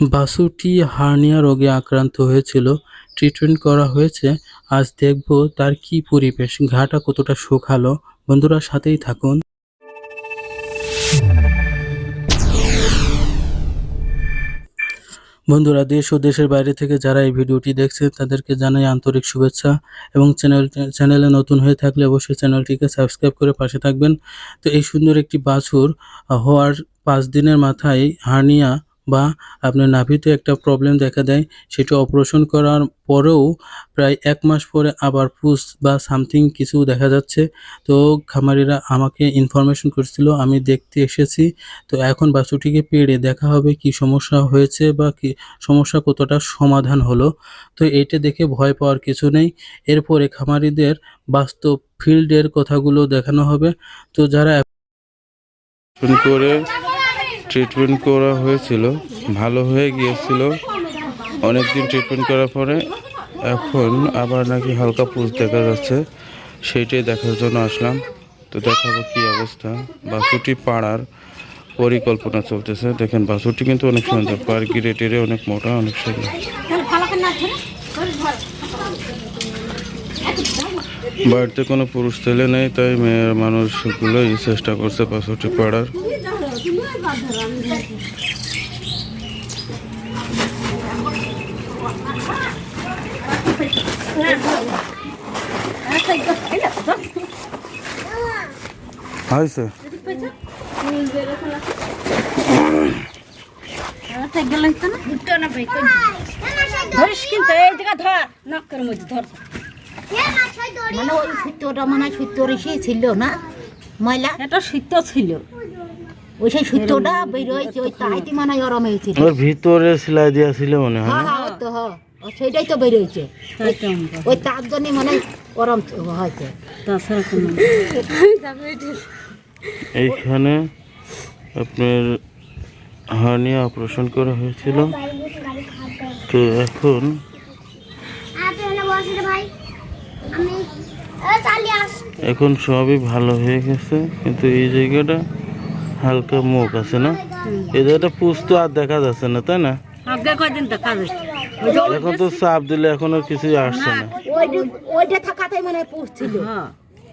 বাছুরটি hernia রোগে আক্রান্ত হয়েছিল। ট্রিটমেন্ট করা হয়েছে। আজ দেখব তার কি পরিবেশ। ঘাটা কতটা শুকালো। বন্ধুরা সাথেই থাকুন। বন্ধুরা, দেশ ও দেশের বাইরে থেকে যারা এই ভিডিওটি দেখছেন তাদেরকে জানাই আন্তরিক শুভেচ্ছা এবং চ্যানেল চ্যানেলে নতুন হয়ে থাকলে অবশ্যই চ্যানেলটিকে সাবস্ক্রাইব করে পাশে থাকবেন। তো এই সুন্দর একটি বাছুর হওয়ার পাঁচ দিনের মাথায় হার্নিয়া বা আপনার নাভিতে একটা প্রবলেম দেখা দেয়, সেটা অপারেশন করার পরেও প্রায় এক মাস পরে আবার পুস বা সামথিং কিছু দেখা যাচ্ছে। তো খামারিরা আমাকে ইনফরমেশন করছিল, আমি দেখতে এসেছি। তো এখন বাছুরটিকে পেড়ে দেখা হবে কি সমস্যা হয়েছে বা কি সমস্যা কতটা সমাধান হলো। তো এইটা দেখে ভয় পাওয়ার কিছু নেই। এরপরে খামারিদের বাস্তব ফিল্ডের কথাগুলো দেখানো হবে। তো যারা করে ট্রিটমেন্ট করা হয়েছিল, ভালো হয়ে গিয়েছিল। অনেকদিন ট্রিটমেন্ট করার পরে এখন আবার নাকি হালকা পুষ দেখা যাচ্ছে, সেইটাই দেখার জন্য আসলাম। তো দেখাবো কি অবস্থা। বাসুটি পাড়ার পরিকল্পনা চলতেছে। দেখেন, বাসুটি কিন্তু অনেক সুন্দর। পার গিরেটেরে অনেক মোটা, অনেক সুন্দর। বাড়িতে কোনো পুরুষ ছেলে নেই, তাই মেয়ের মানুষগুলোই চেষ্টা করছে বাসুটি পাড়ার। হয়েছে। ধরিস কিন্তু এই জায়গা ধর। নক্কের মধ্যে ধর। মানে ওই সুতোটা মানে সুতো রেখে ছিল না? ময়লা? এটা শীত ছিল। ওই সেই সুতোটা বেরোয়েছে ওই তাইতে মানে ওরম হয়েছিল ওর ভিতরে সেলাই দেওয়া ছিল মনে হয় হ্যাঁ হ্যাঁ তো হ্যাঁ। ও সেইটাই তো বেরোয়েছে। ওই তার জন্য মানে ওরম হয়েছে। এইখানে আপনার হার্নিয়া অপারেশন করা হয়েছিল। তো এখন এখন সবই ভালো হয়ে গেছে কিন্তু এই জায়গাটা হালকা মুখ আছে না? এই জায়গাটা পুষতো আর দেখা যাচ্ছে না তাই না? এখন তো চাপ দিলে এখন আর কিছুই আসছে না। ওই ওইটা থাকাতেই মানে পুষছিল হ্যাঁ।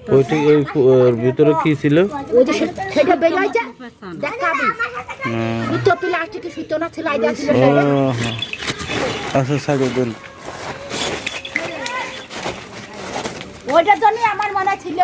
ওইটি ওই ওর ভিতরে কি ছিল? ওই যে সে- সেটা বেরোয়েছে। দেখাবি। আহ, সুতো প্লাস্টিকের সুতো না সেলাই দেওয়া ছিল? ও সেইটা। হ্যাঁ। আচ্ছা সাইডে দেন। ওইটার জন্য আমার মনে ছিল।